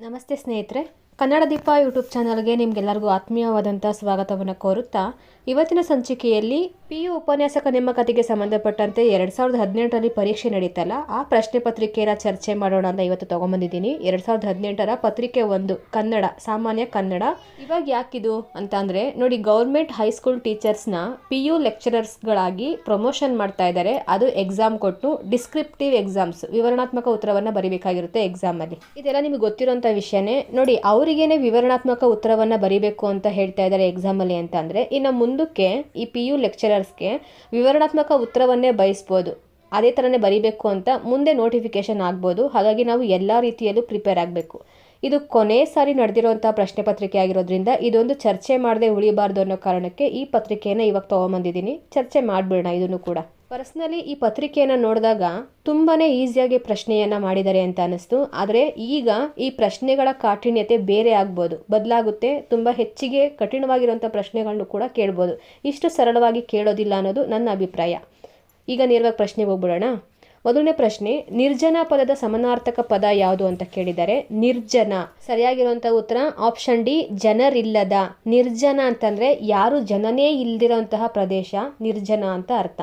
ನಮಸ್ತೆ ಸ್ನೇಹಿತರೆ. ಕನ್ನಡ ದೀಪ ಯೂಟ್ಯೂಬ್ ಚಾನಲ್ಗೆ ನಿಮಗೆಲ್ಲರಿಗೂ ಆತ್ಮೀಯವಾದಂಥ ಸ್ವಾಗತವನ್ನು ಕೋರುತ್ತಾ, ಇವತ್ತಿನ ಸಂಚಿಕೆಯಲ್ಲಿ ಪಿ ಯು ಉಪನ್ಯಾಸಕ ನೇಮಕಾತಿಗೆ ಸಂಬಂಧಪಟ್ಟಂತೆ ಎರಡು ಸಾವಿರದ ಹದಿನೆಂಟರಲ್ಲಿ ಪರೀಕ್ಷೆ ನಡೀತಲ್ಲ, ಆ ಪ್ರಶ್ನೆ ಪತ್ರಿಕೆಯನ್ನು ಚರ್ಚೆ ಮಾಡೋಣ ಅಂತ ಇವತ್ತು ತೊಗೊಂಬಂದಿದ್ದೀನಿ. ಎರಡು ಸಾವಿರದ ಹದಿನೆಂಟರ ಪತ್ರಿಕೆ ಒಂದು, ಕನ್ನಡ, ಸಾಮಾನ್ಯ ಕನ್ನಡ. ಇವಾಗ ಯಾಕಿದು ಅಂತ ಅಂದರೆ, ನೋಡಿ ಗೌರ್ಮೆಂಟ್ ಹೈಸ್ಕೂಲ್ ಟೀಚರ್ಸ್ನ ಪಿ ಯು ಲೆಕ್ಚರರ್ಸ್ಗಳಾಗಿ ಪ್ರಮೋಷನ್ ಮಾಡ್ತಾ ಇದ್ದಾರೆ. ಅದು ಎಕ್ಸಾಮ್ ಕೊಟ್ಟು ಡಿಸ್ಕ್ರಿಪ್ಟಿವ್ ಎಕ್ಸಾಮ್ಸ್, ವಿವರಣಾತ್ಮಕ ಉತ್ತರವನ್ನು ಬರೀಬೇಕಾಗಿರುತ್ತೆ ಎಕ್ಸಾಮಲ್ಲಿ. ಇದೆಲ್ಲ ನಿಮಗೆ ಗೊತ್ತಿರೋಂಥ ವಿಷಯನೇ. ನೋಡಿ ಅವರಿಗೇನೆ ವಿವರಣಾತ್ಮಕ ಉತ್ತರವನ್ನು ಬರೀಬೇಕು ಅಂತ ಹೇಳ್ತಾ ಇದ್ದಾರೆ ಎಕ್ಸಾಮಲ್ಲಿ ಅಂತ ಅಂದರೆ, ಇನ್ನು ಮುಂದಕ್ಕೆ ಈ ಪಿ ಯು ಲೆಕ್ಚರರ್ಸ್ಗೆ ವಿವರಣಾತ್ಮಕ ಉತ್ತರವನ್ನೇ ಬಯಸ್ಬೋದು. ಅದೇ ಥರನೇ ಬರೀಬೇಕು ಅಂತ ಮುಂದೆ ನೋಟಿಫಿಕೇಶನ್ ಆಗ್ಬೋದು. ಹಾಗಾಗಿ ನಾವು ಎಲ್ಲ ರೀತಿಯಲ್ಲೂ ಪ್ರಿಪೇರ್ ಆಗಬೇಕು. ಇದು ಕೊನೆ ಸಾರಿ ನಡೆದಿರುವಂಥ ಪ್ರಶ್ನೆ ಪತ್ರಿಕೆ ಆಗಿರೋದ್ರಿಂದ ಇದೊಂದು ಚರ್ಚೆ ಮಾಡದೆ ಉಳಿಬಾರ್ದು ಅನ್ನೋ ಕಾರಣಕ್ಕೆ ಈ ಪತ್ರಿಕೆಯನ್ನು ಇವಾಗ ತೊಗೊಂಬಂದಿದ್ದೀನಿ. ಚರ್ಚೆ ಮಾಡಿಬಿಡೋಣ ಇದನ್ನು ಕೂಡ. ಪರ್ಸ್ನಲಿ ಈ ಪತ್ರಿಕೆಯನ್ನು ನೋಡಿದಾಗ ತುಂಬಾ ಈಸಿಯಾಗಿ ಪ್ರಶ್ನೆಯನ್ನು ಮಾಡಿದ್ದಾರೆ ಅಂತ ಅನ್ನಿಸ್ತು. ಆದರೆ ಈಗ ಈ ಪ್ರಶ್ನೆಗಳ ಕಾಠಿಣ್ಯತೆ ಬೇರೆ ಆಗ್ಬೋದು. ಬದಲಾಗುತ್ತೆ, ತುಂಬ ಹೆಚ್ಚಿಗೆ ಕಠಿಣವಾಗಿರುವಂಥ ಪ್ರಶ್ನೆಗಳನ್ನು ಕೂಡ ಕೇಳ್ಬೋದು. ಇಷ್ಟು ಸರಳವಾಗಿ ಕೇಳೋದಿಲ್ಲ ಅನ್ನೋದು ನನ್ನ ಅಭಿಪ್ರಾಯ. ಈಗ ನೇರವಾಗಿ ಪ್ರಶ್ನೆಗೆ ಹೋಗ್ಬಿಡೋಣ. ಮೊದಲನೇ ಪ್ರಶ್ನೆ, ನಿರ್ಜನ ಪದದ ಸಮನಾರ್ಥಕ ಪದ ಯಾವುದು ಅಂತ ಕೇಳಿದ್ದಾರೆ ನಿರ್ಜನ. ಸರಿಯಾಗಿರುವಂಥ ಉತ್ತರ, ಆಪ್ಷನ್ ಡಿ, ಜನರಿಲ್ಲದ. ನಿರ್ಜನ ಅಂತಂದರೆ ಯಾರು ಜನನೇ ಇಲ್ದಿರೋಂತಹ ಪ್ರದೇಶ, ನಿರ್ಜನ ಅಂತ ಅರ್ಥ.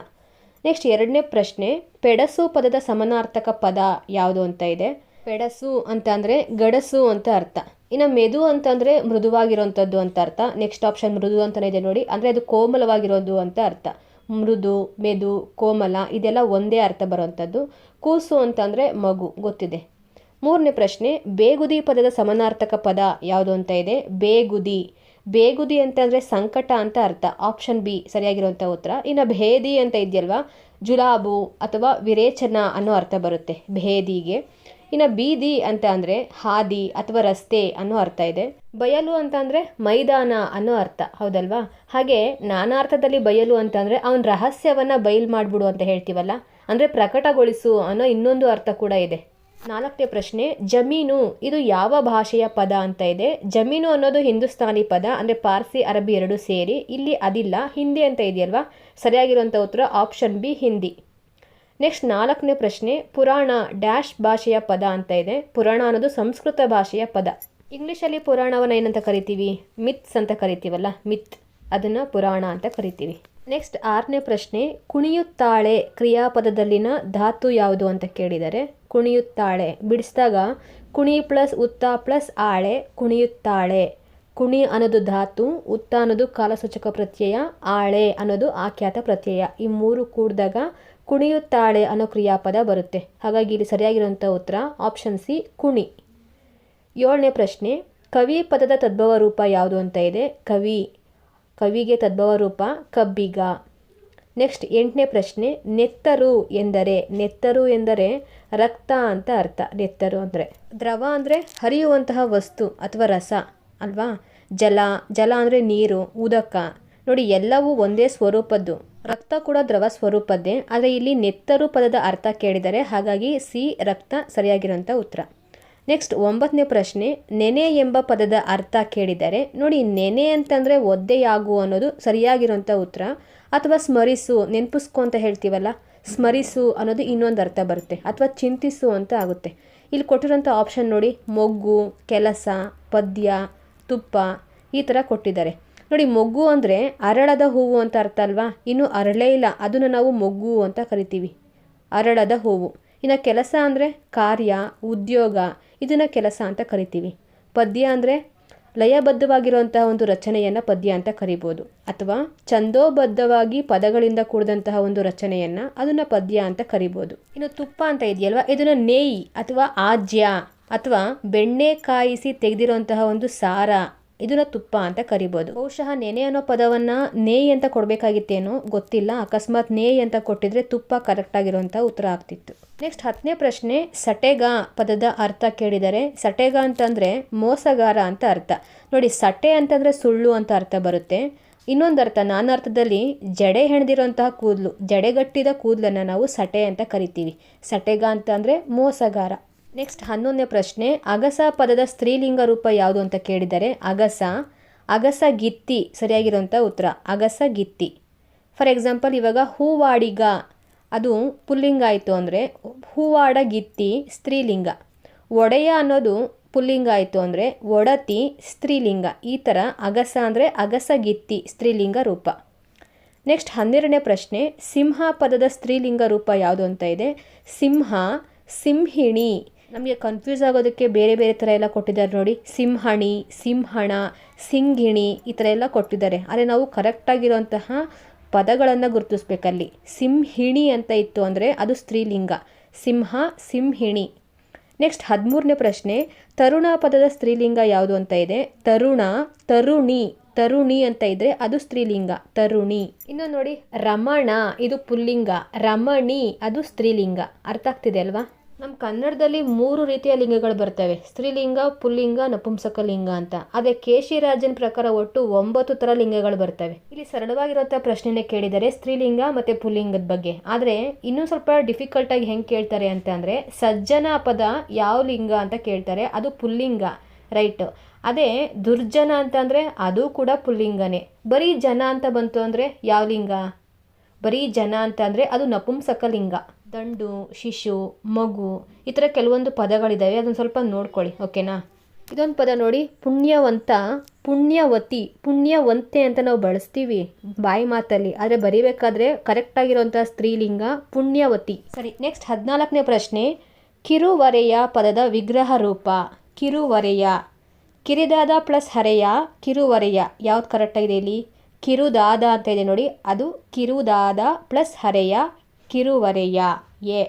ನೆಕ್ಸ್ಟ್ ಎರಡನೇ ಪ್ರಶ್ನೆ, ಪೆಡಸು ಪದದ ಸಮನಾರ್ಥಕ ಪದ ಯಾವುದು ಅಂತ ಇದೆ? ಪೆಡಸು ಅಂತ ಅಂದರೆ ಗಡಸು ಅಂತ ಅರ್ಥ. ಇನ್ನು ಮೆದು ಅಂತಂದರೆ ಮೃದುವಾಗಿರುವಂಥದ್ದು ಅಂತ ಅರ್ಥ. ನೆಕ್ಸ್ಟ್ ಆಪ್ಷನ್ ಮೃದು ಅಂತಲೇ ಇದೆ ನೋಡಿ. ಅಂದರೆ ಅದು ಕೋಮಲವಾಗಿರೋದು ಅಂತ ಅರ್ಥ. ಮೃದು, ಮೆದು, ಕೋಮಲ, ಇದೆಲ್ಲ ಒಂದೇ ಅರ್ಥ ಬರುವಂಥದ್ದು ಕೂಸು ಅಂತಂದರೆ ಮಗು, ಗೊತ್ತಿದೆ. ಮೂರನೇ ಪ್ರಶ್ನೆ, ಬೇಗುದಿ ಪದದ ಸಮನಾರ್ಥಕ ಪದ ಯಾವುದು ಅಂತ ಇದೆ? ಬೇಗುದಿ. ಬೇಗುದಿ ಅಂತಂದರೆ ಸಂಕಟ ಅಂತ ಅರ್ಥ. ಆಪ್ಷನ್ ಬಿ ಸರಿಯಾಗಿರುವಂಥ ಉತ್ತರ. ಇನ್ನು ಭೇದಿ ಅಂತ ಇದೆಯಲ್ವಾ? ಜುಲಾಬು ಅಥವಾ ವಿರೇಚನ ಅನ್ನೋ ಅರ್ಥ ಬರುತ್ತೆ ಭೇದಿಗೆ. ಇನ್ನು ಬೀದಿ ಅಂತ ಅಂದರೆ ಹಾದಿ ಅಥವಾ ರಸ್ತೆ ಅನ್ನೋ ಅರ್ಥ ಇದೆ. ಬಯಲು ಅಂತ ಅಂದರೆ ಮೈದಾನ ಅನ್ನೋ ಅರ್ಥ, ಹೌದಲ್ವಾ? ಹಾಗೆ ನಾನಾರ್ಥದಲ್ಲಿ ಬಯಲು ಅಂತ ಅಂದರೆ ಅವನ ರಹಸ್ಯವನ್ನು ಬಯಲು ಮಾಡಿಬಿಡು ಅಂತ ಹೇಳ್ತೀವಲ್ಲ? ಅಂದರೆ ಪ್ರಕಟಗೊಳಿಸು ಅನ್ನೋ ಇನ್ನೊಂದು ಅರ್ಥ ಕೂಡ ಇದೆ. ನಾಲ್ಕನೇ ಪ್ರಶ್ನೆ, ಜಮೀನು, ಇದು ಯಾವ ಭಾಷೆಯ ಪದ ಅಂತ ಇದೆ. ಜಮೀನು ಅನ್ನೋದು ಹಿಂದೂಸ್ತಾನಿ ಪದ, ಅಂದರೆ ಪಾರ್ಸಿ, ಅರಬಿ ಎರಡು ಸೇರಿ. ಇಲ್ಲಿ ಅದಿಲ್ಲ, ಹಿಂದಿ ಅಂತ ಇದೆಯಲ್ವಾ? ಸರಿಯಾಗಿರುವಂಥ ಉತ್ತರ ಆಪ್ಷನ್ ಬಿ ಹಿಂದಿ. ನೆಕ್ಸ್ಟ್ ನಾಲ್ಕನೇ ಪ್ರಶ್ನೆ, ಪುರಾಣ ಡ್ಯಾಶ್ ಭಾಷೆಯ ಪದ ಅಂತ ಇದೆ. ಪುರಾಣ ಅನ್ನೋದು ಸಂಸ್ಕೃತ ಭಾಷೆಯ ಪದ. ಇಂಗ್ಲೀಷಲ್ಲಿ ಪುರಾಣವನ್ನು ಏನಂತ ಕರಿತೀವಿ? ಮಿತ್ಸ್ ಅಂತ ಕರಿತೀವಲ್ಲ ಮಿತ್ ಅದನ್ನು ಪುರಾಣ ಅಂತ ಕರಿತೀವಿ. ನೆಕ್ಸ್ಟ್ ಆರನೇ ಪ್ರಶ್ನೆ, ಕುಣಿಯುತ್ತಾಳೆ ಕ್ರಿಯಾಪದದಲ್ಲಿನ ಧಾತು ಯಾವುದು ಅಂತ ಕೇಳಿದರೆ, ಕುಣಿಯುತ್ತಾಳೆ. ಬಿಡಿಸಿದಾಗ, ಕುಣಿ ಪ್ಲಸ್ ಉತ್ತ ಪ್ಲಸ್ ಆಳೆ, ಕುಣಿಯುತ್ತಾಳೆ. ಕುಣಿ ಅನ್ನೋದು ಧಾತು, ಉತ್ತ ಅನ್ನೋದು ಕಾಲಸೂಚಕ ಪ್ರತ್ಯಯ, ಆಳೆ ಅನ್ನೋದು ಆಖ್ಯಾತ ಪ್ರತ್ಯಯ. ಈ ಮೂರು ಕೂಡಿದಾಗ, ಕುಣಿಯುತ್ತಾಳೆ ಅನ್ನೋ ಕ್ರಿಯಾಪದ ಬರುತ್ತೆ. ಹಾಗಾಗಿ ಇಲ್ಲಿ ಸರಿಯಾಗಿರುವಂಥ ಉತ್ತರ ಆಪ್ಷನ್ ಸಿ ಕುಣಿ. ಏಳನೇ ಪ್ರಶ್ನೆ, ಕವಿ ಪದದ ತದ್ಭವ ರೂಪ ಯಾವುದು ಅಂತ ಇದೆ? ಕವಿ. ಕವಿಗೆ ತದ್ಭವ ರೂಪ ಕಬ್ಬಿಗ. ನೆಕ್ಸ್ಟ್ ಎಂಟನೇ ಪ್ರಶ್ನೆ, ನೆತ್ತರು ಎಂದರೆ ನೆತ್ತರು ಎಂದರೆ ರಕ್ತ ಅಂತ ಅರ್ಥ. ನೆತ್ತರು ಅಂದರೆ ದ್ರವ ಅಂದರೆ ಹರಿಯುವಂತಹ ವಸ್ತು ಅಥವಾ ರಸ, ಅಲ್ವಾ? ಜಲ ಜಲ ಅಂದರೆ ನೀರು, ಉದಕ. ನೋಡಿ, ಎಲ್ಲವೂ ಒಂದೇ ಸ್ವರೂಪದ್ದು. ರಕ್ತ ಕೂಡ ದ್ರವ ಸ್ವರೂಪದ್ದೇ, ಆದರೆ ಇಲ್ಲಿ ನೆತ್ತರು ಪದದ ಅರ್ಥ ಕೇಳಿದರೆ ಹಾಗಾಗಿ ಸಿ, ರಕ್ತ ಸರಿಯಾಗಿರುವಂಥ ಉತ್ತರ. ನೆಕ್ಸ್ಟ್ ಒಂಬತ್ತನೇ ಪ್ರಶ್ನೆ, ನೆನೆ ಎಂಬ ಪದದ ಅರ್ಥ ಕೇಳಿದರೆ, ನೋಡಿ ನೆನೆ ಅಂತಂದರೆ ಒದ್ದೆಯಾಗು ಅನ್ನೋದು ಸರಿಯಾಗಿರೋಂಥ ಉತ್ತರ. ಅಥವಾ ಸ್ಮರಿಸು, ನೆನಪಿಸ್ಕೊ ಅಂತ ಹೇಳ್ತೀವಲ್ಲ, ಸ್ಮರಿಸು ಅನ್ನೋದು ಇನ್ನೊಂದು ಅರ್ಥ ಬರುತ್ತೆ, ಅಥವಾ ಚಿಂತಿಸು ಅಂತ ಆಗುತ್ತೆ. ಇಲ್ಲಿ ಕೊಟ್ಟಿರೋಂಥ ಆಪ್ಷನ್ ನೋಡಿ, ಮೊಗ್ಗು, ಕೆಲಸ, ಪದ್ಯ, ತುಪ್ಪ, ಈ ಥರ ಕೊಟ್ಟಿದ್ದಾರೆ. ನೋಡಿ, ಮೊಗ್ಗು ಅಂದರೆ ಅರಳದ ಹೂವು ಅಂತ ಅರ್ಥ ಅಲ್ವಾ? ಇನ್ನು ಅರಳೇ ಇಲ್ಲ, ಅದನ್ನು ನಾವು ಮೊಗ್ಗು ಅಂತ ಕರಿತೀವಿ. ಅರಳದ ಹೂವು. ಇನ್ನು ಕೆಲಸ ಅಂದರೆ ಕಾರ್ಯ, ಉದ್ಯೋಗ, ಇದನ್ನು ಕೆಲಸ ಅಂತ ಕರಿತೀವಿ. ಪದ್ಯ ಅಂದರೆ ಲಯಬದ್ಧವಾಗಿರುವಂತಹ ಒಂದು ರಚನೆಯನ್ನು ಪದ್ಯ ಅಂತ ಕರಿಬೋದು. ಅಥವಾ ಛಂದೋಬದ್ಧವಾಗಿ ಪದಗಳಿಂದ ಕೂಡಿದಂತಹ ಒಂದು ರಚನೆಯನ್ನು ಅದನ್ನು ಪದ್ಯ ಅಂತ ಕರಿಬೋದು. ಇನ್ನು ತುಪ್ಪ ಅಂತ ಇದೆಯಲ್ವ? ಇದನ್ನು ನೇಯಿ ಅಥವಾ ಆಜ್ಯ ಅಥವಾ ಬೆಣ್ಣೆ ಕಾಯಿಸಿ ತೆಗೆದಿರುವಂತಹ ಒಂದು ಸಾರ ಇದನ್ನ ತುಪ್ಪ ಅಂತ ಕರಿಬೋದು. ಬಹುಶಃ ನೆನೆ ಅನ್ನೋ ಪದವನ್ನ ನೇ ಅಂತ ಕೊಡಬೇಕಾಗಿತ್ತೇನೋ ಗೊತ್ತಿಲ್ಲ. ಅಕಸ್ಮಾತ್ ನೇ ಅಂತ ಕೊಟ್ಟಿದ್ರೆ ತುಪ್ಪ ಕರೆಕ್ಟ್ ಆಗಿರುವಂತ ಉತ್ತರ ಆಗ್ತಿತ್ತು. ನೆಕ್ಸ್ಟ್ ಹತ್ತನೇ ಪ್ರಶ್ನೆ, ಸಟೆಗ ಪದದ ಅರ್ಥ ಕೇಳಿದರೆ, ಸಟೆಗ ಅಂತಂದ್ರೆ ಮೋಸಗಾರ ಅಂತ ಅರ್ಥ. ನೋಡಿ, ಸಟೆ ಅಂತಂದ್ರೆ ಸುಳ್ಳು ಅಂತ ಅರ್ಥ ಬರುತ್ತೆ. ಇನ್ನೊಂದು ಅರ್ಥ ನಾನರ್ಥದಲ್ಲಿ ಜಡೆ ಹೆಣೆದಿರುವಂತಹ ಕೂದಲು, ಜಡೆಗಟ್ಟಿದ ಕೂದಲನ್ನು ನಾವು ಸಟೆ ಅಂತ ಕರಿತೀವಿ. ಸಟೆಗ ಅಂತ ಮೋಸಗಾರ. ನೆಕ್ಸ್ಟ್ ಹನ್ನೊಂದನೇ ಪ್ರಶ್ನೆ, ಅಗಸ ಪದದ ಸ್ತ್ರೀಲಿಂಗ ರೂಪ ಯಾವುದು ಅಂತ ಕೇಳಿದರೆ, ಅಗಸ ಅಗಸ ಗಿತ್ತಿ ಸರಿಯಾಗಿರುವಂಥ ಉತ್ತರ, ಅಗಸ ಗಿತ್ತಿ. ಫಾರ್ ಎಕ್ಸಾಂಪಲ್ ಇವಾಗ ಹೂವಾಡಿಗ, ಅದು ಪುಲ್ಲಿಂಗ ಆಯಿತು ಅಂದರೆ, ಹೂವಾಡ ಗಿತ್ತಿ ಸ್ತ್ರೀಲಿಂಗ. ಒಡೆಯ ಅನ್ನೋದು ಪುಲ್ಲಿಂಗ ಆಯಿತು ಅಂದರೆ, ಒಡತಿ ಸ್ತ್ರೀಲಿಂಗ. ಈ ಥರ ಅಗಸ ಅಂದರೆ ಅಗಸಗಿತ್ತಿ ಸ್ತ್ರೀಲಿಂಗ ರೂಪ. ನೆಕ್ಸ್ಟ್ ಹನ್ನೆರಡನೇ ಪ್ರಶ್ನೆ, ಸಿಂಹ ಪದದ ಸ್ತ್ರೀಲಿಂಗ ರೂಪ ಯಾವುದು ಅಂತ ಇದೆ? ಸಿಂಹ, ಸಿಂಹಿಣಿ ನಮಗೆ ಕನ್ಫ್ಯೂಸ್ ಆಗೋದಕ್ಕೆ ಬೇರೆ ಬೇರೆ ಥರ ಎಲ್ಲ ಕೊಟ್ಟಿದ್ದಾರೆ ನೋಡಿ. ಸಿಂಹಣಿ, ಸಿಂಹಣ, ಸಿಂಗಿಣಿ ಈ ಥರ ಎಲ್ಲ ಕೊಟ್ಟಿದ್ದಾರೆ. ಆದರೆ ನಾವು ಕರೆಕ್ಟಾಗಿರುವಂತಹ ಪದಗಳನ್ನು ಗುರುತಿಸ್ಬೇಕಲ್ಲಿ. ಸಿಂಹಿಣಿ ಅಂತ ಇತ್ತು ಅಂದರೆ ಅದು ಸ್ತ್ರೀಲಿಂಗ. ಸಿಂಹ, ಸಿಂಹಿಣಿ. ನೆಕ್ಸ್ಟ್ ಹದಿಮೂರನೇ ಪ್ರಶ್ನೆ, ತರುಣ ಪದದ ಸ್ತ್ರೀಲಿಂಗ ಯಾವುದು ಅಂತ ಇದೆ? ತರುಣ, ತರುಣಿ ತರುಣಿ ಅಂತ ಇದ್ರೆ ಅದು ಸ್ತ್ರೀಲಿಂಗ. ತರುಣಿ. ಇನ್ನು ನೋಡಿ, ರಮಣ, ಇದು ಪುಲ್ಲಿಂಗ. ರಮಣಿ, ಅದು ಸ್ತ್ರೀಲಿಂಗ. ಅರ್ಥ ಆಗ್ತಿದೆ ಅಲ್ವಾ? ನಮ್ಮ ಕನ್ನಡದಲ್ಲಿ ಮೂರು ರೀತಿಯ ಲಿಂಗಗಳು ಬರ್ತವೆ. ಸ್ತ್ರೀಲಿಂಗ, ಪುಲ್ಲಿಂಗ, ನಪುಂಸಕ ಲಿಂಗ ಅಂತ. ಅದೇ ಕೇಶಿರಾಜನ್ ಪ್ರಕಾರ ಒಟ್ಟು ಒಂಬತ್ತು ಥರ ಲಿಂಗಗಳು ಬರ್ತವೆ. ಇಲ್ಲಿ ಸರಳವಾಗಿರುವಂಥ ಪ್ರಶ್ನೆನೇ ಕೇಳಿದರೆ ಸ್ತ್ರೀಲಿಂಗ ಮತ್ತು ಪುಲ್ಲಿಂಗದ ಬಗ್ಗೆ. ಆದರೆ ಇನ್ನೂ ಸ್ವಲ್ಪ ಡಿಫಿಕಲ್ಟ್ ಆಗಿ ಹೆಂಗೆ ಕೇಳ್ತಾರೆ ಅಂತ ಅಂದರೆ ಸಜ್ಜನ ಪದ ಯಾವ ಲಿಂಗ ಅಂತ ಕೇಳ್ತಾರೆ. ಅದು ಪುಲ್ಲಿಂಗ ರೈಟ್ ಅದೇ ದುರ್ಜನ ಅಂತಂದರೆ ಅದು ಕೂಡ ಪುಲ್ಲಿಂಗನೇ. ಬರೀ ಜನ ಅಂತ ಬಂತು ಅಂದರೆ ಯಾವ ಲಿಂಗ? ಬರೀ ಜನ ಅಂತ ಅಂದರೆ ಅದು ನಪುಂಸಕ ಲಿಂಗ. ದಂಡು, ಶಿಶು, ಮಗು, ಈ ಥರ ಕೆಲವೊಂದು ಪದಗಳಿದ್ದಾವೆ. ಅದನ್ನು ಸ್ವಲ್ಪ ನೋಡ್ಕೊಳ್ಳಿ, ಓಕೆನಾ? ಇದೊಂದು ಪದ ನೋಡಿ, ಪುಣ್ಯವಂತ, ಪುಣ್ಯವತಿ, ಪುಣ್ಯವಂತೆ ಅಂತ ನಾವು ಬಳಸ್ತೀವಿ ಬಾಯಿ ಮಾತಲ್ಲಿ. ಆದರೆ ಬರಿಬೇಕಾದ್ರೆ ಕರೆಕ್ಟಾಗಿರುವಂಥ ಸ್ತ್ರೀಲಿಂಗ ಪುಣ್ಯವತಿ. ಸರಿ ನೆಕ್ಸ್ಟ್ ಹದಿನಾಲ್ಕನೇ ಪ್ರಶ್ನೆ. ಕಿರುವರೆಯ ಪದದ ವಿಗ್ರಹ ರೂಪ. ಕಿರುವರೆಯ. ಕಿರಿದಾದ ಪ್ಲಸ್ ಹರೆಯ, ಕಿರುವರೆಯ. ಯಾವ್ದು ಕರೆಕ್ಟಾಗಿದೆ ಇಲ್ಲಿ? ಕಿರುದಾದ ಅಂತ ಇದೆ ನೋಡಿ. ಅದು ಕಿರುದಾದ ಪ್ಲಸ್ ಹರೆಯ ಕಿರುವರೆಯ. ಎ.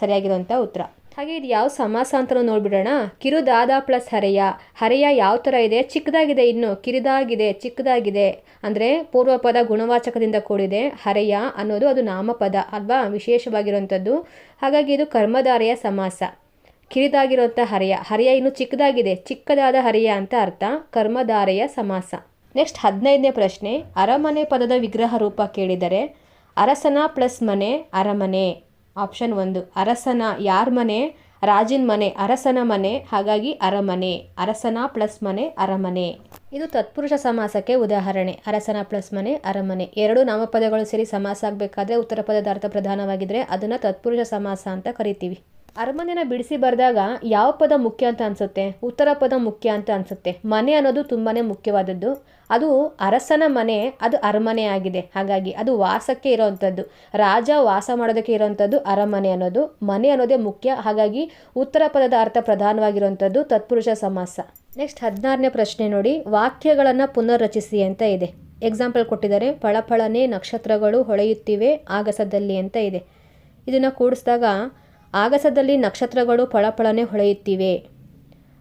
ಸರಿಯಾಗಿರುವಂಥ ಉತ್ತರ. ಹಾಗೆ ಇದು ಯಾವ ಸಮಾಸ ಅಂತ ನೋಡ್ಬಿಡೋಣ. ಕಿರುದಾದ ಪ್ಲಸ್ ಹರೆಯ. ಹರೆಯ ಯಾವ ಥರ ಇದೆ? ಚಿಕ್ಕದಾಗಿದೆ ಇನ್ನು. ಕಿರಿದಾಗಿದೆ, ಚಿಕ್ಕದಾಗಿದೆ. ಅಂದರೆ ಪೂರ್ವಪದ ಗುಣವಾಚಕದಿಂದ ಕೂಡಿದೆ. ಹರೆಯ ಅನ್ನೋದು ಅದು ನಾಮಪದ ಅಲ್ವಾ? ವಿಶೇಷವಾಗಿರುವಂಥದ್ದು. ಹಾಗಾಗಿ ಇದು ಕರ್ಮಧಾರೆಯ ಸಮಾಸ. ಕಿರಿದಾಗಿರುವಂಥ ಹರೆಯ. ಹರೆಯ ಇನ್ನು ಚಿಕ್ಕದಾಗಿದೆ. ಚಿಕ್ಕದಾದ ಹರೆಯ ಅಂತ ಅರ್ಥ. ಕರ್ಮಧಾರೆಯ ಸಮಾಸ. ನೆಕ್ಸ್ಟ್ ಹದಿನೈದನೇ ಪ್ರಶ್ನೆ. ಅರಮನೆ ಪದದ ವಿಗ್ರಹ ರೂಪ ಕೇಳಿದರೆ ಅರಸನ ಪ್ಲಸ್ ಮನೆ, ಅರಮನೆ. ಆಪ್ಷನ್ ಒಂದು, ಅರಸನ ಯಾರ ಮನೆ? ರಾಜಿನ ಮನೆ, ಅರಸನ ಮನೆ, ಹಾಗಾಗಿ ಅರಮನೆ. ಅರಸನ ಪ್ಲಸ್ ಮನೆ, ಅರಮನೆ. ಇದು ತತ್ಪುರುಷ ಸಮಾಸಕ್ಕೆ ಉದಾಹರಣೆ. ಅರಸನ ಪ್ಲಸ್ ಮನೆ, ಅರಮನೆ. ಎರಡು ನಾಮಪದಗಳು ಸೇರಿ ಸಮಾಸ ಆಗಬೇಕಾದ್ರೆ ಉತ್ತರ ಪದದ ಅರ್ಥ ಪ್ರಧಾನವಾಗಿದ್ದರೆ ಅದನ್ನು ತತ್ಪುರುಷ ಸಮಾಸ ಅಂತ ಕರಿತೀವಿ. ಅರಮನೆನ ಬಿಡಿಸಿ ಬರೆದಾಗ ಯಾವ ಪದ ಮುಖ್ಯ ಅಂತ ಅನಿಸುತ್ತೆ? ಉತ್ತರ ಪದ ಮುಖ್ಯ ಅಂತ ಅನಿಸುತ್ತೆ. ಮನೆ ಅನ್ನೋದು ತುಂಬಾ ಮುಖ್ಯವಾದದ್ದು. ಅದು ಅರಸನ ಮನೆ, ಅದು ಅರಮನೆ ಆಗಿದೆ. ಹಾಗಾಗಿ ಅದು ವಾಸಕ್ಕೆ ಇರೋವಂಥದ್ದು ರಾಜ ವಾಸ ಮಾಡೋದಕ್ಕೆ ಇರೋವಂಥದ್ದು ಅರಮನೆ ಅನ್ನೋದು. ಮನೆ ಅನ್ನೋದೇ ಮುಖ್ಯ. ಹಾಗಾಗಿ ಉತ್ತರ ಪದದ ಅರ್ಥ ಪ್ರಧಾನವಾಗಿರುವಂಥದ್ದು ತತ್ಪುರುಷ ಸಮಾಸ. ನೆಕ್ಸ್ಟ್ ಹದಿನಾರನೇ ಪ್ರಶ್ನೆ ನೋಡಿ. ವಾಕ್ಯಗಳನ್ನು ಪುನರ್ರಚಿಸಿ ಅಂತ ಇದೆ. ಎಕ್ಸಾಂಪಲ್ ಕೊಟ್ಟಿದ್ದಾರೆ. ಫಳಫಳನೆ ನಕ್ಷತ್ರಗಳು ಹೊಳೆಯುತ್ತಿವೆ, ಆಗಸದಲ್ಲಿ ಅಂತ ಇದೆ. ಇದನ್ನು ಕೂಡಿಸಿದಾಗ ಆಗಸದಲ್ಲಿ ನಕ್ಷತ್ರಗಳು ಫಳಫಳನೆ ಹೊಳೆಯುತ್ತಿವೆ.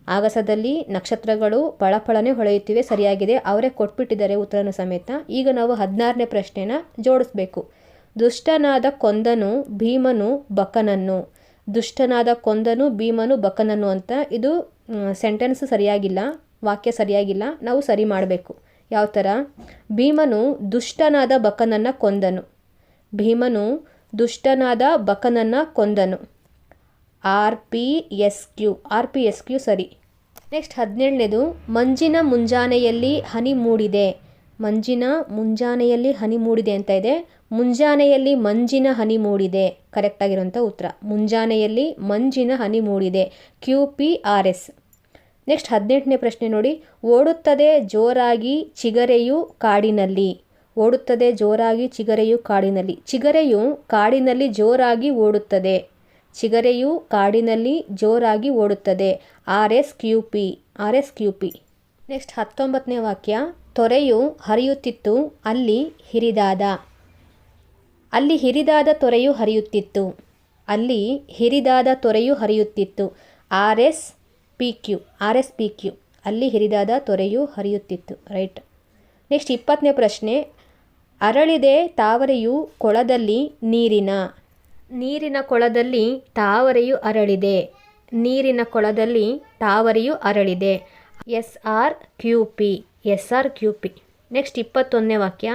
ಆಗಸದಲ್ಲಿ ನಕ್ಷತ್ರಗಳು ಫಳಫಳನೆ ಹೊಳೆಯುತ್ತಿವೆ, ಸರಿಯಾಗಿದೆ. ಅವರೇ ಕೊಟ್ಬಿಟ್ಟಿದ್ದಾರೆ ಉತ್ತರನ ಸಮೇತ. ಈಗ ನಾವು ಹದಿನಾರನೇ ಪ್ರಶ್ನೆನ ಜೋಡಿಸ್ಬೇಕು. ದುಷ್ಟನಾದ ಕೊಂದನು ಭೀಮನು ಬಕನನ್ನು. ದುಷ್ಟನಾದ ಕೊಂದನು ಭೀಮನು ಬಕನನ್ನು ಅಂತ ಇದು ಸೆಂಟೆನ್ಸ್ ಸರಿಯಾಗಿಲ್ಲ, ವಾಕ್ಯ ಸರಿಯಾಗಿಲ್ಲ. ನಾವು ಸರಿ ಮಾಡಬೇಕು. ಯಾವ ಥರ ಭೀಮನು ದುಷ್ಟನಾದ ಬಕನನ್ನು ಕೊಂದನು. ಭೀಮನು ದುಷ್ಟನಾದ ಬಕನನ್ನು ಕೊಂದನು. R P S Q R P S Q ಸರಿ. ನೆಕ್ಸ್ಟ್ ಹದಿನೇಳನೇದು, ಮಂಜಿನ ಮುಂಜಾನೆಯಲ್ಲಿ ಹನಿ ಮೂಡಿದೆ. ಮಂಜಿನ ಮುಂಜಾನೆಯಲ್ಲಿ ಹನಿ ಮೂಡಿದೆ ಅಂತ ಇದೆ. ಮುಂಜಾನೆಯಲ್ಲಿ ಮಂಜಿನ ಹನಿ ಮೂಡಿದೆ. ಕರೆಕ್ಟಾಗಿರುವಂಥ ಉತ್ತರ. ಮುಂಜಾನೆಯಲ್ಲಿ ಮಂಜಿನ ಹನಿ ಮೂಡಿದೆ. Q P R S. Next ಹದಿನೆಂಟನೇ ಪ್ರಶ್ನೆ ನೋಡಿ. ಓಡುತ್ತದೆ ಜೋರಾಗಿ ಚಿಗರೆಯು ಕಾಡಿನಲ್ಲಿ. ಓಡುತ್ತದೆ ಜೋರಾಗಿ ಚಿಗರೆಯು ಕಾಡಿನಲ್ಲಿ. ಚಿಗರೆಯು ಕಾಡಿನಲ್ಲಿ ಜೋರಾಗಿ ಓಡುತ್ತದೆ. ಚಿಗರೆಯು ಕಾಡಿನಲ್ಲಿ ಜೋರಾಗಿ ಓಡುತ್ತದೆ. R S Q P, R S Q P. Next ಹತ್ತೊಂಬತ್ತನೇ ವಾಕ್ಯ, ತೊರೆಯು ಹರಿಯುತ್ತಿತ್ತು, ಅಲ್ಲಿ ಹಿರಿದಾದ. ಅಲ್ಲಿ ಹಿರಿದಾದ ತೊರೆಯು ಹರಿಯುತ್ತಿತ್ತು, ಅಲ್ಲಿ ಹಿರಿದಾದ ತೊರೆಯು ಹರಿಯುತ್ತಿತ್ತು. R S P Q, R S P Q, ಅಲ್ಲಿ ಹಿರಿದಾದ ತೊರೆಯು ಹರಿಯುತ್ತಿತ್ತು. ರೈಟ್. ನೆಕ್ಸ್ಟ್ ಇಪ್ಪತ್ತನೇ ಪ್ರಶ್ನೆ, ಅರಳಿದೆ ತಾವರೆಯು ಕೊಳದಲ್ಲಿ ನೀರಿನ. ನೀರಿನ ಕೊಳದಲ್ಲಿ ತಾವರೆಯು ಅರಳಿದೆ. ನೀರಿನ ಕೊಳದಲ್ಲಿ ತಾವರೆಯು ಅರಳಿದೆ. S R Q P S R Q P next ಇಪ್ಪತ್ತೊಂದನೇ ವಾಕ್ಯ.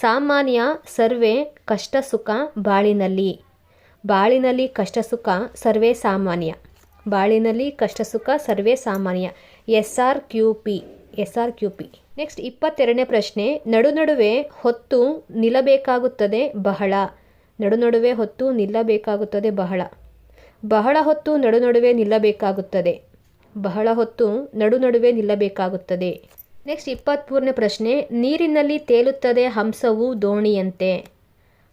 ಸಾಮಾನ್ಯ ಸರ್ವೇ ಕಷ್ಟ ಸುಖ ಬಾಳಿನಲ್ಲಿ. ಬಾಳಿನಲ್ಲಿ ಕಷ್ಟ ಸುಖ ಸರ್ವೇ ಸಾಮಾನ್ಯ. ಬಾಳಿನಲ್ಲಿ ಕಷ್ಟ ಸುಖ ಸರ್ವೇ ಸಾಮಾನ್ಯ. S R Q P S R Q P next ಇಪ್ಪತ್ತೆರಡನೇ ಪ್ರಶ್ನೆ. ನಡು ನಡುವೆ ಹೊತ್ತು ನಿಲ್ಲಬೇಕಾಗುತ್ತದೆ ಬಹಳ. ನಡು ನಡುವೆ ಹೊತ್ತು ನಿಲ್ಲಬೇಕಾಗುತ್ತದೆ ಬಹಳ. ಬಹಳ ಹೊತ್ತು ನಡುನಡುವೆ ನಿಲ್ಲಬೇಕಾಗುತ್ತದೆ. ಬಹಳ ಹೊತ್ತು ನಡುನಡುವೆ ನಿಲ್ಲಬೇಕಾಗುತ್ತದೆ. ನೆಕ್ಸ್ಟ್ ಇಪ್ಪತ್ತ್ಮೂರನೇ ಪ್ರಶ್ನೆ, ನೀರಿನಲ್ಲಿ ತೇಲುತ್ತದೆ ಹಂಸವು ದೋಣಿಯಂತೆ.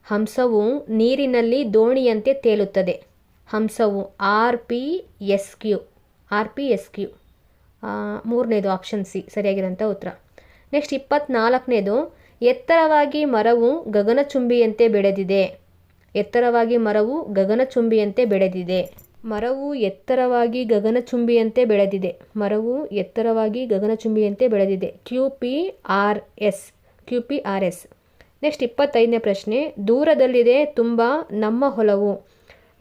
ಹಂಸವು ನೀರಿನಲ್ಲಿ ದೋಣಿಯಂತೆ ತೇಲುತ್ತದೆ. ಹಂಸವು R P S Q, R P S Q. ಮೂರನೇದು ಆಪ್ಷನ್ ಸಿ ಸರಿಯಾಗಿರೋಂಥ ಉತ್ತರ. ನೆಕ್ಸ್ಟ್ ಇಪ್ಪತ್ತ್ನಾಲ್ಕನೇದು ಎತ್ತರವಾಗಿ ಮರವು ಗಗನಚುಂಬಿಯಂತೆ ಬೆಳೆದಿದೆ. ಎತ್ತರವಾಗಿ ಮರವು ಗಗನಚುಂಬಿಯಂತೆ ಬೆಳೆದಿದೆ. ಮರವು ಎತ್ತರವಾಗಿ ಗಗನಚುಂಬಿಯಂತೆ ಬೆಳೆದಿದೆ. ಮರವು ಎತ್ತರವಾಗಿ ಗಗನಚುಂಬಿಯಂತೆ ಬೆಳೆದಿದೆ. Q P R S. Q P R S. Next ಇಪ್ಪತ್ತೈದನೇ ಪ್ರಶ್ನೆ. ದೂರದಲ್ಲಿದೆ ತುಂಬ ನಮ್ಮ ಹೊಲವು.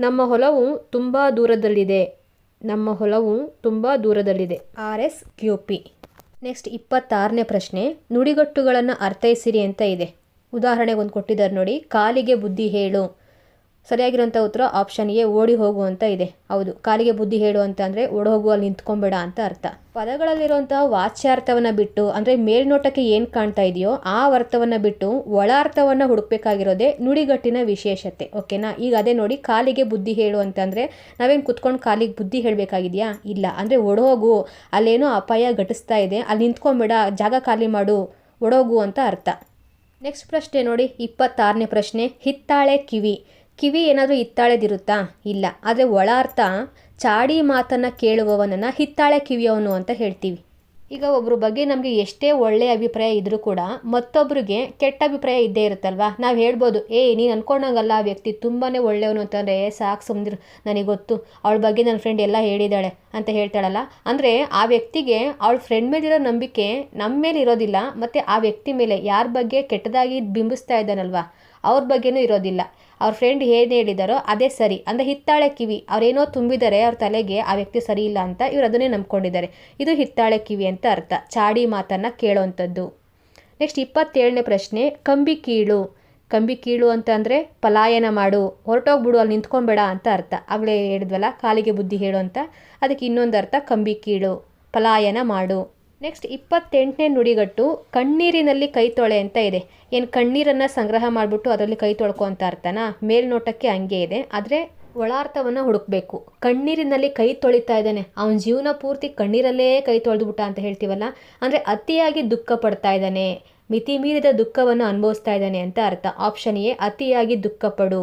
ನಮ್ಮ ಹೊಲವು ತುಂಬ ದೂರದಲ್ಲಿದೆ. ನಮ್ಮ ಹೊಲವು ತುಂಬ ದೂರದಲ್ಲಿದೆ. R S Q P. Next ಇಪ್ಪತ್ತಾರನೇ ಪ್ರಶ್ನೆ. ನುಡಿಗಟ್ಟುಗಳನ್ನು ಅರ್ಥೈಸಿರಿ ಅಂತ ಇದೆ. ಉದಾಹರಣೆಗೆ ಒಂದು ಕೊಟ್ಟಿದ್ದಾರೆ ನೋಡಿ. ಕಾಲಿಗೆ ಬುದ್ಧಿ ಹೇಳು. ಸರಿಯಾಗಿರೋಂಥ ಉತ್ತರ ಆಪ್ಷನ್ ಎ ಓಡಿ ಹೋಗು ಅಂತ ಇದೆ. ಹೌದು, ಕಾಲಿಗೆ ಬುದ್ಧಿ ಹೇಳು ಅಂತ ಅಂದರೆ ಓಡಿ ಹೋಗು ಅಲ್ಲಿ ನಿಂತ್ಕೊಂಬೇಡ ಅಂತ ಅರ್ಥ. ಪದಗಳಲ್ಲಿರುವಂತಹ ವಾಚ್ಯಾರ್ಥವನ್ನು ಬಿಟ್ಟು, ಅಂದರೆ ಮೇಲ್ನೋಟಕ್ಕೆ ಏನು ಕಾಣ್ತಾ ಇದೆಯೋ ಆ ಅರ್ಥವನ್ನು ಬಿಟ್ಟು ಒಳ ಹುಡುಕ್ಬೇಕಾಗಿರೋದೇ ನುಡಿಗಟ್ಟಿನ ವಿಶೇಷತೆ ಓಕೆನಾ ಈಗ ಅದೇ ನೋಡಿ, ಕಾಲಿಗೆ ಬುದ್ಧಿ ಹೇಳು ಅಂತಂದರೆ ನಾವೇನು ಕುತ್ಕೊಂಡು ಕಾಲಿಗೆ ಬುದ್ಧಿ ಹೇಳಬೇಕಾಗಿದೆಯಾ? ಇಲ್ಲ, ಅಂದರೆ ಒಡೋಗು ಅಲ್ಲೇನೋ ಅಪಾಯ ಘಟಿಸ್ತಾ ಇದೆ, ಅಲ್ಲಿ ನಿಂತ್ಕೊಂಬೇಡ, ಜಾಗ ಖಾಲಿ ಮಾಡು ಒಡೋಗು ಅಂತ ಅರ್ಥ. ನೆಕ್ಸ್ಟ್ ಪ್ರಶ್ನೆ ನೋಡಿ, ಇಪ್ಪತ್ತಾರನೇ ಪ್ರಶ್ನೆ, ಹಿತ್ತಾಳೆ ಕಿವಿ. ಕಿವಿ ಏನಾದರೂ ಹಿತ್ತಾಳೆದಿರುತ್ತಾ? ಇಲ್ಲ. ಆದರೆ ಒಳ ಅರ್ಥ ಚಾಡಿ ಮಾತನ್ನು ಕೇಳುವವನನ್ನು ಹಿತ್ತಾಳೆ ಕಿವಿಯವನು ಅಂತ ಹೇಳ್ತೀವಿ. ಈಗ ಒಬ್ಬರ ಬಗ್ಗೆ ನಮಗೆ ಎಷ್ಟೇ ಒಳ್ಳೆಯ ಅಭಿಪ್ರಾಯ ಇದ್ದರೂ ಕೂಡ ಮತ್ತೊಬ್ಬರಿಗೆ ಕೆಟ್ಟ ಅಭಿಪ್ರಾಯ ಇದ್ದೇ ಇರುತ್ತಲ್ವಾ? ನಾವು ಹೇಳ್ಬೋದು, ಏ, ನೀನು ಅನ್ಕೊಂಡಂಗಲ್ಲ, ಆ ವ್ಯಕ್ತಿ ತುಂಬಾ ಒಳ್ಳೆಯವನು ಅಂತಂದರೆ ಸಾಕು ಸುಮ್ಮನಿರು ನನಗೆ ಗೊತ್ತು, ಅವಳ ಬಗ್ಗೆ ನನ್ನ ಫ್ರೆಂಡ್ ಎಲ್ಲ ಹೇಳಿದ್ದಾಳೆ ಅಂತ ಹೇಳ್ತಾಳಲ್ಲ. ಅಂದರೆ ಆ ವ್ಯಕ್ತಿಗೆ ಅವಳ ಫ್ರೆಂಡ್ ಮೇಲಿರೋ ನಂಬಿಕೆ ನಮ್ಮ ಮೇಲೆ ಇರೋದಿಲ್ಲ, ಮತ್ತು ಆ ವ್ಯಕ್ತಿ ಮೇಲೆ ಯಾರ ಬಗ್ಗೆ ಕೆಟ್ಟದಾಗಿ ಬಿಂಬಿಸ್ತಾ ಇದ್ದಾನಲ್ವಾ? ಅವ್ರ ಬಗ್ಗೆನೂ ಇರೋದಿಲ್ಲ. ಅವ್ರ ಫ್ರೆಂಡ್ ಏನು ಹೇಳಿದಾರೋ ಅದೇ ಸರಿ. ಅಂದರೆ ಹಿತ್ತಾಳೆ ಕಿವಿ, ಅವರೇನೋ ತುಂಬಿದ್ದಾರೆ ಅವ್ರ ತಲೆಗೆ, ಆ ವ್ಯಕ್ತಿ ಸರಿ ಇಲ್ಲ ಅಂತ ಇವ್ರು ಅದನ್ನೇ ನಂಬ್ಕೊಂಡಿದ್ದಾರೆ. ಇದು ಹಿತ್ತಾಳೆ ಕಿವಿ ಅಂತ ಅರ್ಥ. ಚಾಡಿ ಮಾತನ್ನು ಕೇಳೋವಂಥದ್ದು ನೆಕ್ಸ್ಟ್ ಇಪ್ಪತ್ತೇಳನೇ ಪ್ರಶ್ನೆ, ಕಂಬಿ ಕೀಳು. ಕಂಬಿ ಕೀಳು ಅಂತಂದರೆ ಪಲಾಯನ ಮಾಡು. ಹೊರಟೋಗ್ಬಿಡು, ಅಲ್ಲಿ ನಿಂತ್ಕೊಂಬೇಡ ಅಂತ ಅರ್ಥ. ಆಗಲೇ ಹೇಳಿದ್ವಲ್ಲ, ಕಾಲಿಗೆ ಬುದ್ಧಿ ಹೇಳು ಅಂತ. ಅದಕ್ಕೆ ಇನ್ನೊಂದು ಅರ್ಥ, ಕಂಬಿ ಕೀಳು. ಪಲಾಯನ ಮಾಡು. ನೆಕ್ಸ್ಟ್ ಇಪ್ಪತ್ತೆಂಟನೇ ನುಡಿಗಟ್ಟು ಕಣ್ಣೀರಿನಲ್ಲಿ ಕೈ ತೊಳೆ ಅಂತ ಇದೆ. ಏನು ಕಣ್ಣೀರನ್ನು ಸಂಗ್ರಹ ಮಾಡಿಬಿಟ್ಟು ಅದರಲ್ಲಿ ಕೈ ತೊಳ್ಕೊ ಅಂತ ಅರ್ಥನಾ? ಮೇಲ್ನೋಟಕ್ಕೆ ಹಂಗೆ ಇದೆ. ಆದರೆ ಒಳಾರ್ಥವನ್ನು ಹುಡುಕಬೇಕು. ಕಣ್ಣೀರಿನಲ್ಲಿ ಕೈ ತೊಳಿತಾ ಇದ್ದಾನೆ. ಅವನ ಜೀವನ ಪೂರ್ತಿ ಕಣ್ಣೀರಲ್ಲೇ ಕೈ ತೊಳೆದ್ಬಿಟ್ಟ ಅಂತ ಹೇಳ್ತೀವಲ್ಲ? ಅಂದರೆ ಅತಿಯಾಗಿ ದುಃಖ ಪಡ್ತಾ ಇದ್ದಾನೆ. ಮಿತಿ ಮೀರಿದ ದುಃಖವನ್ನು ಅನುಭವಿಸ್ತಾ ಇದ್ದಾನೆ ಅಂತ ಅರ್ಥ. ಆಪ್ಷನ್ ಎ, ಅತಿಯಾಗಿ ದುಃಖಪಡು.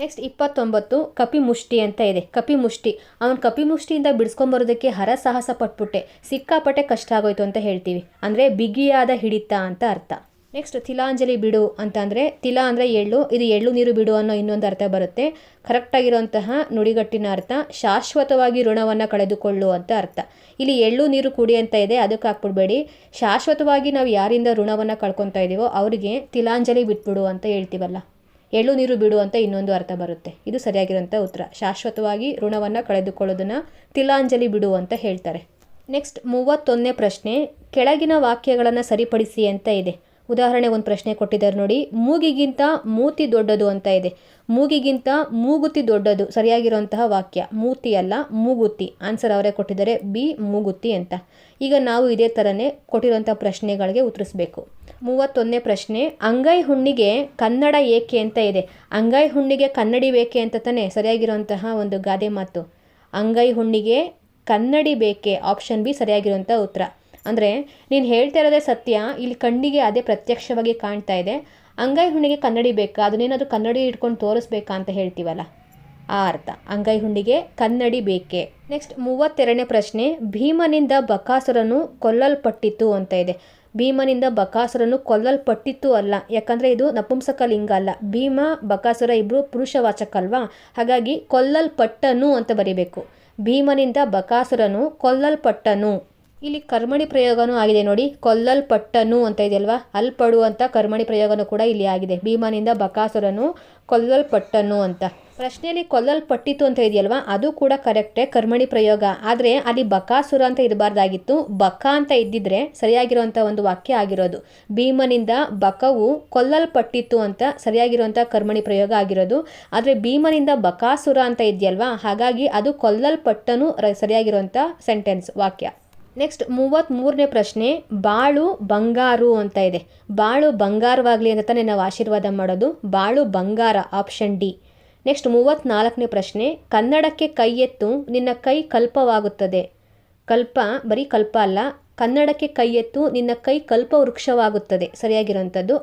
ನೆಕ್ಸ್ಟ್ ಇಪ್ಪತ್ತೊಂಬತ್ತು, ಕಪಿ ಮುಷ್ಟಿ ಅಂತ ಇದೆ. ಕಪಿ ಮುಷ್ಟಿ. ಅವನು ಕಪಿ ಮುಷ್ಟಿಯಿಂದ ಬಿಡಿಸ್ಕೊಂಬರೋದಕ್ಕೆ ಹರಸಾಹಸ ಪಟ್ಬಿಟ್ಟೆ. ಸಿಕ್ಕಾಪಟ್ಟೆ ಕಷ್ಟ ಆಗೋಯ್ತು ಅಂತ ಹೇಳ್ತೀವಿ. ಅಂದರೆ ಬಿಗಿಯಾದ ಹಿಡಿತ ಅಂತ ಅರ್ಥ. ನೆಕ್ಸ್ಟ್ ತಿಲಾಂಜಲಿ ಬಿಡು ಅಂತ ತಿಲಾ ತಿಲ ಅಂದರೆ ಎಳ್ಳು, ಇದು ಎಳ್ಳು ನೀರು ಬಿಡು ಅನ್ನೋ ಇನ್ನೊಂದು ಅರ್ಥ ಬರುತ್ತೆ. ಕರೆಕ್ಟಾಗಿರುವಂತಹ ನುಡಿಗಟ್ಟಿನ ಅರ್ಥ, ಶಾಶ್ವತವಾಗಿ ಋಣವನ್ನು ಕಳೆದುಕೊಳ್ಳು ಅಂತ ಅರ್ಥ. ಇಲ್ಲಿ ಎಳ್ಳು ನೀರು ಕುಡಿ ಅಂತ ಇದೆ, ಅದಕ್ಕೆ ಹಾಕ್ಬಿಡ್ಬೇಡಿ. ಶಾಶ್ವತವಾಗಿ ನಾವು ಯಾರಿಂದ ಋಣವನ್ನು ಕಳ್ಕೊತಾ ಇದ್ದೀವೋ ಅವರಿಗೆ ತಿಲಾಂಜಲಿ ಬಿಟ್ಬಿಡು ಅಂತ ಹೇಳ್ತೀವಲ್ಲ. ಎಳ್ಳು ನೀರು ಬಿಡು ಅಂತ ಇನ್ನೊಂದು ಅರ್ಥ ಬರುತ್ತೆ. ಇದು ಸರಿಯಾಗಿರೋಂಥ ಉತ್ತರ. ಶಾಶ್ವತವಾಗಿ ಋಣವನ್ನು ಕಳೆದುಕೊಳ್ಳೋದನ್ನು ತಿಲಾಂಜಲಿ ಬಿಡು ಅಂತ ಹೇಳ್ತಾರೆ. ನೆಕ್ಸ್ಟ್, ಮೂವತ್ತೊಂದನೇ ಪ್ರಶ್ನೆ. ಕೆಳಗಿನ ವಾಕ್ಯಗಳನ್ನು ಸರಿಪಡಿಸಿ ಅಂತ ಇದೆ. ಉದಾಹರಣೆ ಒಂದು ಪ್ರಶ್ನೆ ಕೊಟ್ಟಿದ್ದಾರೆ ನೋಡಿ. ಮೂಗಿಗಿಂತ ಮೂತಿ ದೊಡ್ಡದು ಅಂತ ಇದೆ. ಮೂಗಿಗಿಂತ ಮೂಗುತಿ ದೊಡ್ಡದು ಸರಿಯಾಗಿರುವಂತಹ ವಾಕ್ಯ. ಮೂತಿ ಅಲ್ಲ, ಮೂಗುತಿ ಆನ್ಸರ್ ಅವರೇ ಕೊಟ್ಟಿದ್ದಾರೆ. ಬಿ, ಮೂಗುತಿ ಅಂತ. ಈಗ ನಾವು ಇದೇ ಥರನೇ ಕೊಟ್ಟಿರುವಂಥ ಪ್ರಶ್ನೆಗಳಿಗೆ ಉತ್ತರಿಸಬೇಕು. ಮೂವತ್ತೊಂದನೇ ಪ್ರಶ್ನೆ, ಅಂಗೈ ಹುಣ್ಣಿಗೆ ಕನ್ನಡ ಏಕೆ ಅಂತ ಇದೆ. ಅಂಗೈ ಹುಣ್ಣಿಗೆ ಕನ್ನಡಿ ಬೇಕೆ ಅಂತ ತಾನೇ ಸರಿಯಾಗಿರುವಂತಹ ಒಂದು ಗಾದೆ ಮಾತು. ಅಂಗೈ ಹುಣ್ಣಿಗೆ ಕನ್ನಡಿ ಬೇಕೆ ಆಪ್ಷನ್ ಬಿ ಸರಿಯಾಗಿರುವಂಥ ಉತ್ತರ. ಅಂದರೆ, ನೀನು ಹೇಳ್ತಾ ಇರೋದೇ ಸತ್ಯ, ಇಲ್ಲಿ ಕಣ್ಣಿಗೆ ಅದೇ ಪ್ರತ್ಯಕ್ಷವಾಗಿ ಕಾಣ್ತಾ ಇದೆ. ಅಂಗೈ ಹುಣ್ಣಿಗೆ ಕನ್ನಡಿ ಬೇಕಾ? ಅದನ್ನೇನಾದರೂ ಕನ್ನಡಿ ಇಟ್ಕೊಂಡು ತೋರಿಸ್ಬೇಕಾ ಅಂತ ಹೇಳ್ತೀವಲ್ಲ? ಆ ಅರ್ಥ. ಅಂಗೈ ಹುಣ್ಣಿಗೆ ಕನ್ನಡಿ ಬೇಕೆ? ನೆಕ್ಸ್ಟ್ ಮೂವತ್ತೆರಡನೇ ಪ್ರಶ್ನೆ, ಭೀಮನಿಂದ ಬಕಾಸುರನು ಕೊಲ್ಲಲ್ಪಟ್ಟಿತ್ತು ಅಂತ ಇದೆ. ಭೀಮನಿಂದ ಬಕಾಸುರನು ಕೊಲ್ಲಲ್ಪಟ್ಟಿತ್ತು ಅಲ್ಲ. ಯಾಕಂದರೆ ಇದು ನಪುಂಸಕ ಲಿಂಗ ಅಲ್ಲ. ಭೀಮ, ಬಕಾಸುರ ಇಬ್ಬರು ಪುರುಷವಾಚಕ ಅಲ್ವಾ ಹಾಗಾಗಿ ಕೊಲ್ಲಲ್ಪಟ್ಟನು ಅಂತ ಬರೀಬೇಕು. ಭೀಮನಿಂದ ಬಕಾಸುರನು ಕೊಲ್ಲಲ್ಪಟ್ಟನು. ಇಲ್ಲಿ ಕರ್ಮಣಿ ಪ್ರಯೋಗನೂ ಆಗಿದೆ ನೋಡಿ. ಕೊಲ್ಲಲ್ಪಟ್ಟನು ಅಂತ ಇದೆಯಲ್ವಾ? ಅಲ್ಪಡು ಅಂತ ಕರ್ಮಣಿ ಪ್ರಯೋಗನೂ ಕೂಡ ಇಲ್ಲಿ ಆಗಿದೆ. ಭೀಮನಿಂದ ಬಕಾಸುರನು ಕೊಲ್ಲಲ್ಪಟ್ಟನು ಅಂತ. ಪ್ರಶ್ನೆಯಲ್ಲಿ ಕೊಲ್ಲಲ್ಪಟ್ಟಿತು ಅಂತ ಇದೆಯಲ್ವಾ? ಅದು ಕೂಡ ಕರೆಕ್ಟೇ, ಕರ್ಮಣಿ ಪ್ರಯೋಗ. ಆದರೆ ಅಲ್ಲಿ ಬಕಾಸುರ ಅಂತ ಇರಬಾರ್ದಾಗಿತ್ತು. ಬಕ ಅಂತ ಇದ್ದಿದ್ರೆ ಸರಿಯಾಗಿರುವಂಥ ಒಂದು ವಾಕ್ಯ ಆಗಿರೋದು. ಭೀಮನಿಂದ ಬಕವು ಕೊಲ್ಲಲ್ಪಟ್ಟಿತ್ತು ಅಂತ ಸರಿಯಾಗಿರುವಂಥ ಕರ್ಮಣಿ ಪ್ರಯೋಗ ಆಗಿರೋದು. ಆದರೆ ಭೀಮನಿಂದ ಬಕಾಸುರ ಅಂತ ಇದೆಯಲ್ವಾ? ಹಾಗಾಗಿ ಅದು ಕೊಲ್ಲಲ್ಪಟ್ಟನು ಸರಿಯಾಗಿರುವಂಥ ಸೆಂಟೆನ್ಸ್, ವಾಕ್ಯ. ನೆಕ್ಸ್ಟ್ ಮೂವತ್ತ್ಮೂರನೇ ಪ್ರಶ್ನೆ, ಬಾಳು ಬಂಗಾರು ಅಂತ ಇದೆ. ಬಾಳು ಬಂಗಾರವಾಗಲಿ ಅಂತ ತಾನೇ ನಾವು ಆಶೀರ್ವಾದ ಮಾಡೋದು. ಬಾಳು ಬಂಗಾರ, ಆಪ್ಷನ್ ಡಿ. ನೆಕ್ಸ್ಟ್ ಮೂವತ್ತ್ನಾಲ್ಕನೇ ಪ್ರಶ್ನೆ, ಕನ್ನಡಕ್ಕೆ ಕೈ ಎತ್ತು, ನಿನ್ನ ಕೈ ಕಲ್ಪವಾಗುತ್ತದೆ. ಕಲ್ಪ ಬರೀ ಕಲ್ಪ ಅಲ್ಲ, ಕನ್ನಡಕ್ಕೆ ಕೈ ಎತ್ತು, ನಿನ್ನ ಕೈ ಕಲ್ಪ ವೃಕ್ಷವಾಗುತ್ತದೆ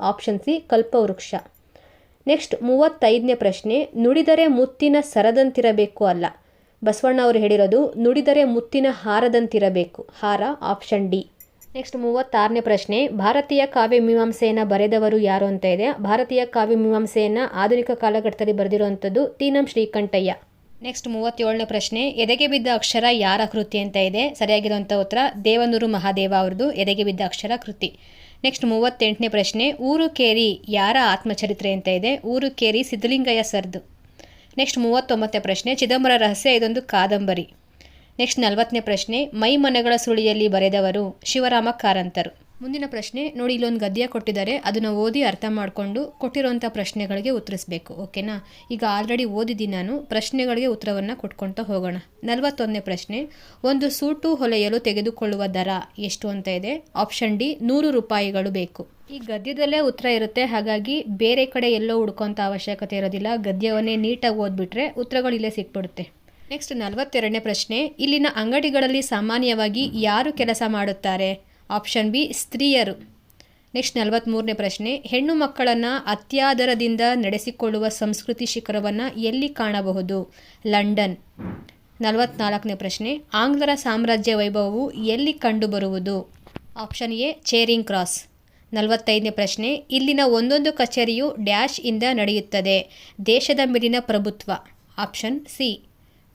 ಆಪ್ಷನ್ ಸಿ ಕಲ್ಪ ವೃಕ್ಷ ನೆಕ್ಸ್ಟ್ ಮೂವತ್ತೈದನೇ ಪ್ರಶ್ನೆ, ನುಡಿದರೆ ಮುತ್ತಿನ ಸರದಂತಿರಬೇಕು ಅಲ್ಲ. ಬಸವಣ್ಣ ಅವರು ಹೇಳಿರೋದು, ನುಡಿದರೆ ಮುತ್ತಿನ ಹಾರದಂತಿರಬೇಕು. ಹಾರ ಆಪ್ಷನ್ ಡಿ. ನೆಕ್ಸ್ಟ್ ಮೂವತ್ತಾರನೇ ಪ್ರಶ್ನೆ, ಭಾರತೀಯ ಕಾವ್ಯ ಮೀಮಾಂಸೆಯನ್ನು ಬರೆದವರು ಯಾರು ಅಂತ ಇದೆ. ಭಾರತೀಯ ಕಾವ್ಯ ಮೀಮಾಂಸೆಯನ್ನು ಆಧುನಿಕ ಕಾಲಘಟ್ಟದಲ್ಲಿ ಬರೆದಿರುವಂಥದ್ದು ತೀನಂ ಶ್ರೀಕಂಠಯ್ಯ. ನೆಕ್ಸ್ಟ್ ಮೂವತ್ತೇಳನೇ ಪ್ರಶ್ನೆ, ಎದೆಗೆ ಬಿದ್ದ ಅಕ್ಷರ ಯಾರ ಕೃತಿ ಅಂತ ಇದೆ. ಸರಿಯಾಗಿರುವಂಥ ಉತ್ತರ, ದೇವನೂರು ಮಹಾದೇವ ಅವ್ರದ್ದು ಎದೆಗೆ ಬಿದ್ದ ಅಕ್ಷರ ಕೃತಿ. ನೆಕ್ಸ್ಟ್ ಮೂವತ್ತೆಂಟನೇ ಪ್ರಶ್ನೆ, ಊರು ಕೇರಿ ಯಾರ ಆತ್ಮಚರಿತ್ರೆ ಅಂತ ಇದೆ. ಊರು ಕೇರಿ ಸಿದ್ಧಲಿಂಗಯ್ಯ ಸರ್ದು. ನೆಕ್ಸ್ಟ್ ಮೂವತ್ತೊಂಬತ್ತನೇ ಪ್ರಶ್ನೆ, ಚಿದಂಬರ ರಹಸ್ಯ ಇದೊಂದು ಕಾದಂಬರಿ. ನೆಕ್ಸ್ಟ್ ನಲವತ್ತನೇ ಪ್ರಶ್ನೆ, ಮೈ ಮನೆಗಳ ಸುಳಿಯಲ್ಲಿ ಬರೆದವರು ಶಿವರಾಮ ಕಾರಂತರು. ಮುಂದಿನ ಪ್ರಶ್ನೆ, ನೋಡಿ ಇಲ್ಲೊಂದು ಗದ್ಯ ಕೊಟ್ಟಿದ್ದಾರೆ, ಅದನ್ನು ಓದಿ ಅರ್ಥ ಮಾಡಿಕೊಂಡು ಕೊಟ್ಟಿರುವಂಥ ಪ್ರಶ್ನೆಗಳಿಗೆ ಉತ್ತರಿಸಬೇಕು, ಓಕೆನಾ? ಈಗ ಆಲ್ರೆಡಿ ಓದಿದ್ದೀನಿ ನಾನು, ಪ್ರಶ್ನೆಗಳಿಗೆ ಉತ್ತರವನ್ನು ಕೊಟ್ಕೊಳ್ತಾ ಹೋಗೋಣ. ನಲವತ್ತೊಂದನೇ ಪ್ರಶ್ನೆ, ಒಂದು ಸೂಟು ಹೊಲೆಯಲು ತೆಗೆದುಕೊಳ್ಳುವ ದರ ಎಷ್ಟು ಅಂತ ಇದೆ? ಆಪ್ಷನ್ ಡಿ, ನೂರು ರೂಪಾಯಿಗಳು ಬೇಕು. ಈ ಗದ್ಯದಲ್ಲೇ ಉತ್ತರ ಇರುತ್ತೆ, ಹಾಗಾಗಿ ಬೇರೆ ಕಡೆ ಎಲ್ಲೋ ಹುಡ್ಕೋಂಥ ಅವಶ್ಯಕತೆ ಇರೋದಿಲ್ಲ, ಗದ್ಯವನ್ನೇ ನೀಟಾಗಿ ಓದ್ಬಿಟ್ರೆ ಉತ್ತರಗಳು ಇಲ್ಲೇ ಸಿಕ್ಬಿಡುತ್ತೆ. ನೆಕ್ಸ್ಟ್ ನಲವತ್ತೆರಡನೇ ಪ್ರಶ್ನೆ. ಇಲ್ಲಿನ ಅಂಗಡಿಗಳಲ್ಲಿ ಸಾಮಾನ್ಯವಾಗಿ ಯಾರು ಕೆಲಸ ಮಾಡುತ್ತಾರೆ? ಆಪ್ಷನ್ ಬಿ ಸ್ತ್ರೀಯರು. ನೆಕ್ಸ್ಟ್ ನಲವತ್ತ್ಮೂರನೇ ಪ್ರಶ್ನೆ. ಹೆಣ್ಣು ಮಕ್ಕಳನ್ನು ಅತ್ಯಾದರದಿಂದ ನಡೆಸಿಕೊಳ್ಳುವ ಸಂಸ್ಕೃತಿ ಶಿಖರವನ್ನು ಎಲ್ಲಿ ಕಾಣಬಹುದು? ಲಂಡನ್ ನಲವತ್ನಾಲ್ಕನೇ ಪ್ರಶ್ನೆ. ಆಂಗ್ಲರ ಸಾಮ್ರಾಜ್ಯ ವೈಭವವು ಎಲ್ಲಿ ಕಂಡುಬರುವುದು? ಆಪ್ಷನ್ ಎ ಚೇರಿಂಗ್ ಕ್ರಾಸ್ ನಲವತ್ತೈದನೇ ಪ್ರಶ್ನೆ. ಇಲ್ಲಿನ ಒಂದೊಂದು ಕಚೇರಿಯು ಡ್ಯಾಶ್ ಇಂದ ನಡೆಯುತ್ತದೆ. ದೇಶದ ಮೇಲಿನ ಪ್ರಭುತ್ವ. ಆಪ್ಷನ್ ಸಿ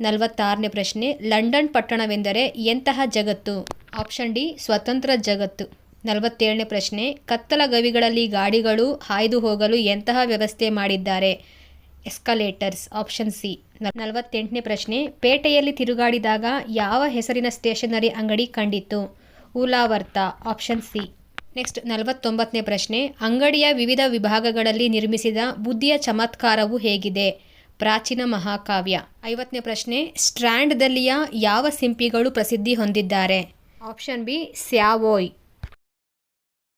ನಲವತ್ತಾರನೇ ಪ್ರಶ್ನೆ, ಲಂಡನ್ ಪಟ್ಟಣವೆಂದರೆ ಎಂತಹ ಜಗತ್ತು? ಆಪ್ಷನ್ ಡಿ, ಸ್ವತಂತ್ರ ಜಗತ್ತು. ನಲವತ್ತೇಳನೇ ಪ್ರಶ್ನೆ, ಕತ್ತಲ ಗವಿಗಳಲ್ಲಿ ಗಾಡಿಗಳು ಹಾಯ್ದು ಹೋಗಲು ಎಂತಹ ವ್ಯವಸ್ಥೆ ಮಾಡಿದ್ದಾರೆ? Escalators, option C. ನಲವತ್ತೆಂಟನೇ ಪ್ರಶ್ನೆ, ಪೇಟೆಯಲ್ಲಿ ತಿರುಗಾಡಿದಾಗ ಯಾವ ಹೆಸರಿನ ಸ್ಟೇಷನರಿ ಅಂಗಡಿ ಕಂಡಿತ್ತು? ಉಲಾವರ್ತ ಆಪ್ಷನ್ ಸಿ. ನೆಕ್ಸ್ಟ್, ನಲವತ್ತೊಂಬತ್ತನೇ ಪ್ರಶ್ನೆ, ಅಂಗಡಿಯ ವಿವಿಧ ವಿಭಾಗಗಳಲ್ಲಿ ನಿರ್ಮಿಸಿದ ಬುದ್ಧಿಯ ಚಮತ್ಕಾರವು ಹೇಗಿದೆ? ಪ್ರಾಚೀನ ಮಹಾಕಾವ್ಯ. ಐವತ್ತನೇ ಪ್ರಶ್ನೆ ಸ್ಟ್ರ್ಯಾಂಡ್ದಲ್ಲಿಯ ಯಾವ ಸಿಂಪಿಗಳು ಪ್ರಸಿದ್ಧಿ ಹೊಂದಿದ್ದಾರೆ? Option B Savoy.